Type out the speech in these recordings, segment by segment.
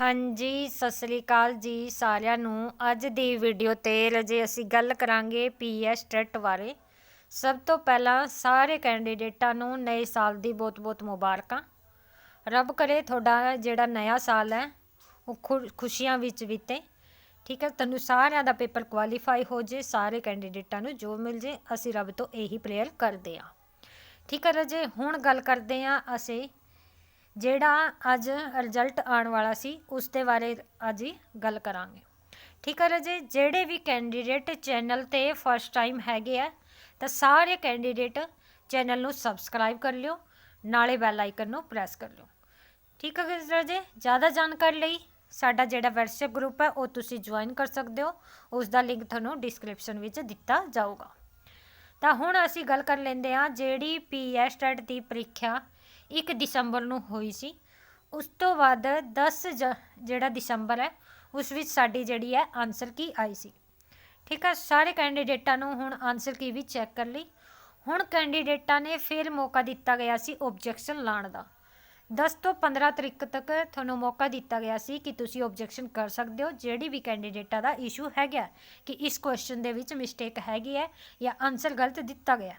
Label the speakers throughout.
Speaker 1: ਹਾਂਜੀ, ਸਤਿ ਸ੍ਰੀ ਅਕਾਲ ਜੀ ਸਾਰਿਆਂ ਨੂੰ। ਅੱਜ ਦੀ ਵੀਡੀਓ ਤੇ ਰਜੇ ਅਸੀਂ ਗੱਲ ਕਰਾਂਗੇ ਪੀਐਸ ਟੈਟ ਬਾਰੇ। ਸਭ ਤੋਂ ਪਹਿਲਾਂ ਸਾਰੇ ਕੈਂਡੀਡੇਟਾਂ ਨੂੰ ਨਵੇਂ ਸਾਲ ਦੀ ਬਹੁਤ-ਬਹੁਤ ਮੁਬਾਰਕਾਂ। ਰੱਬ ਕਰੇ ਤੁਹਾਡਾ ਜਿਹੜਾ ਨਵਾਂ ਸਾਲ ਹੈ, ਉਹ ਖੁ- ਖੁਸ਼ੀਆਂ ਵਿੱਚ ਬੀਤੇ। ਠੀਕ ਹੈ, ਤੁਹਾਨੂੰ ਸਾਰਿਆਂ ਦਾ ਪੇਪਰ ਕੁਆਲੀਫਾਈ ਹੋ ਜੇ, ਸਾਰੇ ਕੈਂਡੀਡੇਟਾਂ ਨੂੰ ਜੋ ਮਿਲ ਜੇ, ਅਸੀਂ ਰੱਬ ਤੋਂ ਇਹੀ ਪ੍ਰੇਅਰ ਕਰਦੇ ਹਾਂ। ਠੀਕ ਹੈ, ਰਜੇ, ਹੁਣ ਗੱਲ ਕਰਦੇ ਹਾਂ ਅਸੀਂ ਜਿਹੜਾ ਅੱਜ ਰਿਜ਼ਲਟ ਆਉਣ ਵਾਲਾ ਸੀ, ਉਸ ਦੇ ਬਾਰੇ ਅੱਜ ਹੀ ਗੱਲ ਕਰਾਂਗੇ। ਠੀਕ ਹੈ ਰਾਜੇ, ਜਿਹੜੇ ਵੀ ਕੈਂਡੀਡੇਟ ਚੈਨਲ ਤੇ ਫਸਟ ਟਾਈਮ ਹੈਗੇ ਆ, ਤਾਂ ਸਾਰੇ ਕੈਂਡੀਡੇਟ ਚੈਨਲ ਨੂੰ ਸਬਸਕ੍ਰਾਈਬ ਕਰ ਲਿਓ, ਨਾਲੇ ਬੈਲ ਆਈਕਨ ਨੂੰ ਪ੍ਰੈਸ ਕਰ ਲਿਓ। ਠੀਕ ਹੈ ਰਾਜੇ, ਜ਼ਿਆਦਾ ਜਾਣਕਾਰੀ ਲਈ ਸਾਡਾ ਜਿਹੜਾ WhatsApp ਗਰੁੱਪ ਹੈ, ਉਹ ਤੁਸੀਂ ਜੁਆਇਨ ਕਰ ਸਕਦੇ ਹੋ। ਉਸ ਦਾ ਲਿੰਕ ਤੁਹਾਨੂੰ ਡਿਸਕ੍ਰਿਪਸ਼ਨ ਵਿੱਚ ਦਿੱਤਾ ਜਾਊਗਾ। ਤਾਂ ਹੁਣ ਅਸੀਂ ਗੱਲ ਕਰ ਲੈਂਦੇ ਹਾਂ, ਜਿਹੜੀ ਪੀਐਸ ਟੈਟ ਦੀ ਪ੍ਰੀਖਿਆ ਇੱਕ ਦਸੰਬਰ ਨੂੰ ਹੋਈ ਸੀ। ਉਸ ਤੋਂ ਬਾਅਦ ਦਸ ਜ- ਜਿਹੜਾ ਦਸੰਬਰ ਹੈ, ਉਸ ਵਿੱਚ ਸਾਡੀ ਜਿਹੜੀ ਹੈ ਆਨਸਰ ਕੀ ਆਈ ਸੀ। ਠੀਕ ਹੈ ਸਾਰੇ ਕੈਂਡੀਡੇਟਾਂ ਨੂੰ ਹੁਣ ਆਨਸਰ ਕੀ ਵੀ ਚੈੱਕ ਕਰ ਲਈ। ਹੁਣ ਕੈਂਡੀਡੇਟਾਂ ਨੇ ਫਿਰ ਮੌਕਾ ਦਿੱਤਾ ਗਿਆ ਸੀ ਆਬਜੈਕਸ਼ਨ ਲਾਉਣ ਦਾ। 10 ਤੋਂ 15 ਤਰੀਕ ਤੱਕ ਤੁਹਾਨੂੰ ਮੌਕਾ ਦਿੱਤਾ ਗਿਆ ਸੀ ਕਿ ਤੁਸੀਂ ਆਬਜੈਕਸ਼ਨ ਕਰ ਸਕਦੇ ਹੋ। ਜਿਹੜੀ ਵੀ ਕੈਂਡੀਡੇਟਾਂ ਦਾ ਇਸ਼ੂ ਹੈਗਾ, ਕਿ ਇਸ ਕੁਐਸਚਨ ਦੇ ਵਿੱਚ ਮਿਸਟੇਕ ਹੈਗੀ ਹੈ ਜਾਂ ਆਨਸਰ ਗਲਤ ਦਿੱਤਾ ਗਿਆ।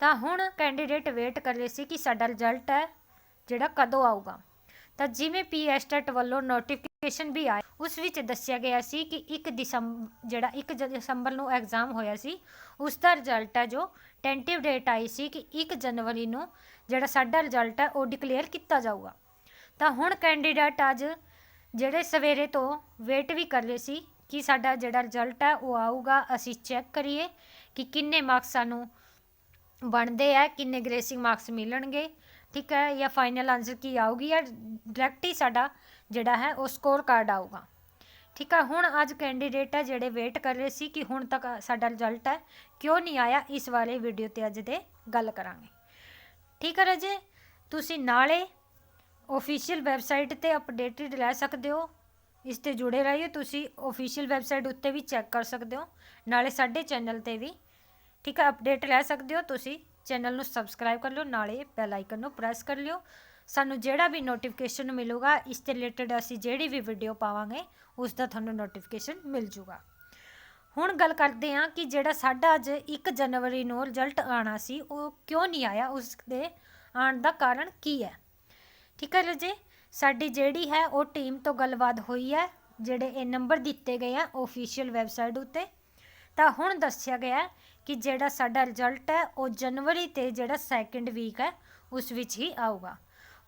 Speaker 1: ਤਾਂ ਹੁਣ ਕੈਂਡੀਡੇਟ ਵੇਟ ਕਰ ਰਹੇ ਸੀ ਕਿ ਸਾਡਾ ਰਿਜ਼ਲਟ ਹੈ, ਜਿਹੜਾ ਕਦੋਂ ਆਊਗਾ। ਤਾਂ ਜਿਵੇਂ ਪੀਐਸਟੈਟ ਵੱਲੋਂ ਨੋਟੀਫਿਕੇਸ਼ਨ ਵੀ ਆਇਆ ਉਸ ਵਿੱਚ ਦੱਸਿਆ ਗਿਆ ਸੀ ਕਿ 1 ਦਸੰਬਰ ਜਿਹੜਾ 1 ਦਸੰਬਰ ਨੂੰ ਐਗਜ਼ਾਮ ਹੋਇਆ ਸੀ, ਉਸ ਦਾ ਰਿਜ਼ਲਟ ਹੈ ਜੋ ਟੈਂਟਿਵ ਡੇਟ ਆਈ ਸੀ ਕਿ 1 ਜਨਵਰੀ ਨੂੰ ਜਿਹੜਾ ਸਾਡਾ ਰਿਜ਼ਲਟ ਹੈ, ਉਹ ਡਿਕਲੇਅਰ ਕੀਤਾ ਜਾਊਗਾ। ਤਾਂ ਹੁਣ ਕੈਂਡੀਡੇਟ ਅੱਜ ਜਿਹੜੇ ਸਵੇਰੇ ਤੋਂ ਵੇਟ ਵੀ ਕਰ ਰਹੇ ਸੀ ਕਿ ਸਾਡਾ ਜਿਹੜਾ ਰਿਜ਼ਲਟ ਹੈ, ਉਹ ਆਊਗਾ, ਅਸੀਂ ਚੈੱਕ ਕਰੀਏ ਕਿ ਕਿੰਨੇ ਮਾਰਕਸ ਸਾਨੂੰ ਬਣਦੇ ਆ, ਕਿੰਨੇ ਗ੍ਰੇਸਿੰਗ ਮਾਰਕਸ ਮਿਲਣਗੇ, ਠੀਕ ਹੈ, ਜਾਂ ਫਾਈਨਲ ਆਨਸਰ ਕੀ ਆਊਗੀ, ਜਾਂ ਡਾਇਰੈਕਟ ਹੀ ਸਾਡਾ ਜਿਹੜਾ ਹੈ, ਉਹ ਸਕੋਰ ਕਾਰਡ ਆਊਗਾ। ਠੀਕ ਹੈ ਹੁਣ ਅੱਜ ਕੈਂਡੀਡੇਟ ਹੈ ਜਿਹੜੇ ਵੇਟ ਕਰ ਰਹੇ ਸੀ ਕਿ ਹੁਣ ਤੱਕ ਸਾਡਾ ਰਿਜ਼ਲਟ ਹੈ, ਕਿਉਂ ਨਹੀਂ ਆਇਆ, ਇਸ ਬਾਰੇ ਵੀਡੀਓ ਤੇ ਅੱਜ ਦੇ ਗੱਲ ਕਰਾਂਗੇ। ਠੀਕ ਹੈ ਰਾਜੇ, ਤੁਸੀਂ ਨਾਲੇ ਔਫੀਸ਼ੀਅਲ ਵੈਬਸਾਈਟ ਤੇ ਅਪਡੇਟਡ ਲੈ ਸਕਦੇ ਹੋ, ਇਸ ਤੇ ਜੁੜੇ ਰਹੀਓ, ਤੁਸੀਂ ਔਫੀਸ਼ੀਅਲ ਵੈਬਸਾਈਟ ਉੱਤੇ ਵੀ ਚੈੱਕ ਕਰ ਸਕਦੇ ਹੋ, ਨਾਲੇ ਸਾਡੇ ਚੈਨਲ ਤੇ ਵੀ ਠੀਕ ਹੈ ਅਪਡੇਟ ਲੈ ਸਕਦੇ ਹੋ ਤੁਸੀਂ। ਚੈਨਲ ਨੂੰ ਸਬਸਕ੍ਰਾਈਬ ਕਰ ਲਿਓ, ਨਾਲੇ ਬੈਲ ਆਈਕਨ ਨੂੰ ਪ੍ਰੈਸ ਕਰ ਲਿਓ। ਸਾਨੂੰ ਜਿਹੜਾ ਵੀ ਨੋਟੀਫਿਕੇਸ਼ਨ ਮਿਲੂਗਾ, ਇਸ ਤੇ ਰਿਲੇਟਡ ਅਸੀਂ ਜਿਹੜੀ ਵੀ ਵੀਡੀਓ ਪਾਵਾਂਗੇ ਉਸ ਦਾ ਤੁਹਾਨੂੰ ਨੋਟੀਫਿਕੇਸ਼ਨ ਮਿਲ ਜੂਗਾ। ਹੁਣ ਗੱਲ ਕਰਦੇ ਹਾਂ ਕਿ ਜਿਹੜਾ ਸਾਡਾ ਅੱਜ 1 ਜਨਵਰੀ ਨੂੰ ਰਿਜ਼ਲਟ ਆਣਾ ਸੀ, ਉਹ ਕਿਉਂ ਨਹੀਂ ਆਇਆ? ਉਸ ਦੇ ਆਉਣ ਦਾ ਕਾਰਨ ਕੀ ਹੈ? ਠੀਕ ਹੈ ਰਾਜੇ, ਸਾਡੀ ਜਿਹੜੀ ਹੈ, ਉਹ ਟੀਮ ਤੋਂ ਗੱਲਬਾਤ ਹੋਈ ਹੈ, ਜਿਹੜੇ ਇਹ ਨੰਬਰ ਦਿੱਤੇ ਗਏ ਆ ਆਫੀਸ਼ੀਅਲ ਵੈਬਸਾਈਟ ਉੱਤੇ। ਤਾਂ ਹੁਣ ਦੱਸਿਆ ਗਿਆ ਹੈ ਕਿ ਜਿਹੜਾ ਸਾਡਾ ਰਿਜ਼ਲਟ ਹੈ, ਉਹ ਜਨਵਰੀ ਤੇ ਜਿਹੜਾ ਸੈਕੰਡ ਵੀਕ ਹੈ, ਉਸ ਵਿੱਚ ਹੀ ਆਊਗਾ।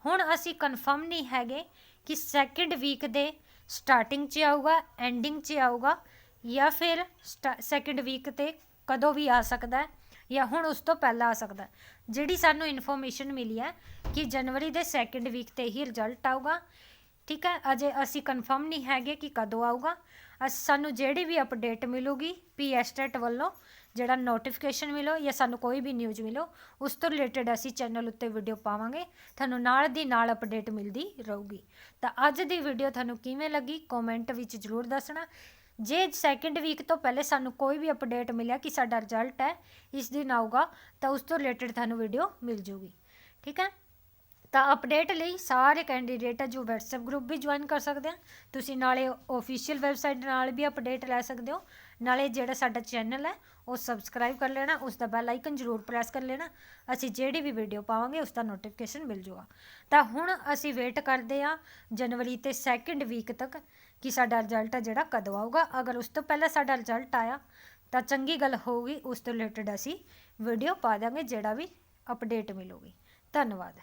Speaker 1: ਹੁਣ ਅਸੀਂ ਕਨਫਰਮ ਨਹੀਂ ਹੈਗੇ ਕਿ ਸੈਕੰਡ ਵੀਕ ਦੇ ਸਟਾਰਟਿੰਗ 'ਚ ਆਊਗਾ ਐਂਡਿੰਗ 'ਚ ਆਊਗਾ, ਜਾਂ ਫਿਰ ਸੈਕੰਡ ਵੀਕ ਤੇ ਕਦੋਂ ਵੀ ਆ ਸਕਦਾ ਹੈ, ਜਾਂ ਹੁਣ ਉਸ ਤੋਂ ਪਹਿਲਾਂ ਆ ਸਕਦਾ ਜਿਹੜੀ ਸਾਨੂੰ ਇਨਫੋਰਮੇਸ਼ਨ ਮਿਲੀ ਹੈ ਕਿ ਜਨਵਰੀ ਦੇ ਸੈਕੰਡ ਵੀਕ ਤੇ ਹੀ ਰਿਜ਼ਲਟ ਆਊਗਾ, ਠੀਕ ਹੈ? ਅਜੇ ਅਸੀਂ ਕਨਫਰਮ ਨਹੀਂ ਹੈਗੇ ਕਿ ਕਦੋਂ ਆਊਗਾ। ਸਾਨੂੰ ਜਿਹੜੀ ਵੀ ਅਪਡੇਟ ਮਿਲੂਗੀ ਪੀਐਸਟੈਟ ਵੱਲੋਂ, ਜਿਹੜਾ ਨੋਟੀਫਿਕੇਸ਼ਨ ਮਿਲੋ ਜਾਂ ਸਾਨੂੰ ਕੋਈ ਵੀ ਨਿਊਜ਼ ਮਿਲੋ, ਉਸ ਤੋਂ ਰਿਲੇਟਡ ਅਸੀਂ ਚੈਨਲ ਉੱਤੇ ਵੀਡੀਓ ਪਾਵਾਂਗੇ, ਤੁਹਾਨੂੰ ਨਾਲ ਦੀ ਨਾਲ ਅਪਡੇਟ ਮਿਲਦੀ ਰਹੂਗੀ। ਤਾਂ ਅੱਜ ਦੀ ਵੀਡੀਓ ਤੁਹਾਨੂੰ ਕਿਵੇਂ ਲੱਗੀ ਕਮੈਂਟ ਵਿੱਚ ਜ਼ਰੂਰ ਦੱਸਣਾ। ਜੇ ਸੈਕਿੰਡ ਵੀਕ ਤੋਂ ਪਹਿਲੇ ਸਾਨੂੰ ਕੋਈ ਵੀ ਅਪਡੇਟ ਮਿਲਿਆ ਕਿ ਸਾਡਾ ਰਿਜ਼ਲਟ ਹੈ, ਇਸ ਦਿਨ ਆਊਗਾ, ਤਾਂ ਉਸ ਤੋਂ ਰਿਲੇਟਡ ਤੁਹਾਨੂੰ ਵੀਡੀਓ ਮਿਲ ਜੂਗੀ। ਠੀਕ ਹੈ? ਤਾਂ ਅਪਡੇਟ ਲਈ ਸਾਰੇ ਕੈਂਡੀਡੇਟ ਜੋ WhatsApp ਗਰੁੱਪ ਵੀ ਜੁਆਇਨ ਕਰ ਸਕਦੇ ਆ। ਤੁਸੀਂ ਨਾਲੇ ਆਫੀਸ਼ੀਅਲ ਵੈਬਸਾਈਟ ਨਾਲ ਵੀ ਅਪਡੇਟ ਲੈ ਸਕਦੇ ਹੋ। ਨਾਲੇ ਜਿਹੜਾ ਸਾਡਾ ਚੈਨਲ ਹੈ, ਉਹ ਸਬਸਕ੍ਰਾਈਬ ਕਰ ਲੈਣਾ ਉਸ ਦਾ ਬੈਲ ਆਈਕਨ ਜ਼ਰੂਰ ਪ੍ਰੈਸ ਕਰ ਲੈਣਾ। ਅਸੀਂ ਜਿਹੜੀ ਵੀ ਵੀਡੀਓ ਪਾਵਾਂਗੇ ਉਸ ਦਾ ਨੋਟੀਫਿਕੇਸ਼ਨ ਮਿਲ ਜੂਗਾ। ਤਾਂ ਹੁਣ ਅਸੀਂ ਵੇਟ ਕਰਦੇ ਆ ਜਨਵਰੀ ਤੇ ਸੈਕੰਡ ਵੀਕ ਤੱਕ ਕਿ ਸਾਡਾ ਰਿਜ਼ਲਟ ਹੈ ਜਿਹੜਾ ਕਦੋਂ ਆਊਗਾ। ਅਗਰ ਉਸ ਤੋਂ ਪਹਿਲਾਂ ਸਾਡਾ ਰਿਜ਼ਲਟ ਆਇਆ, ਤਾਂ ਚੰਗੀ ਗੱਲ ਹੋਊਗੀ, ਉਸ ਤੋਂ ਰਿਲੇਟਡ ਅਸੀਂ ਵੀਡੀਓ ਪਾ ਦਾਂਗੇ ਜਿਹੜਾ ਵੀ ਅਪਡੇਟ ਮਿਲੂਗੀ। ਧੰਨਵਾਦ।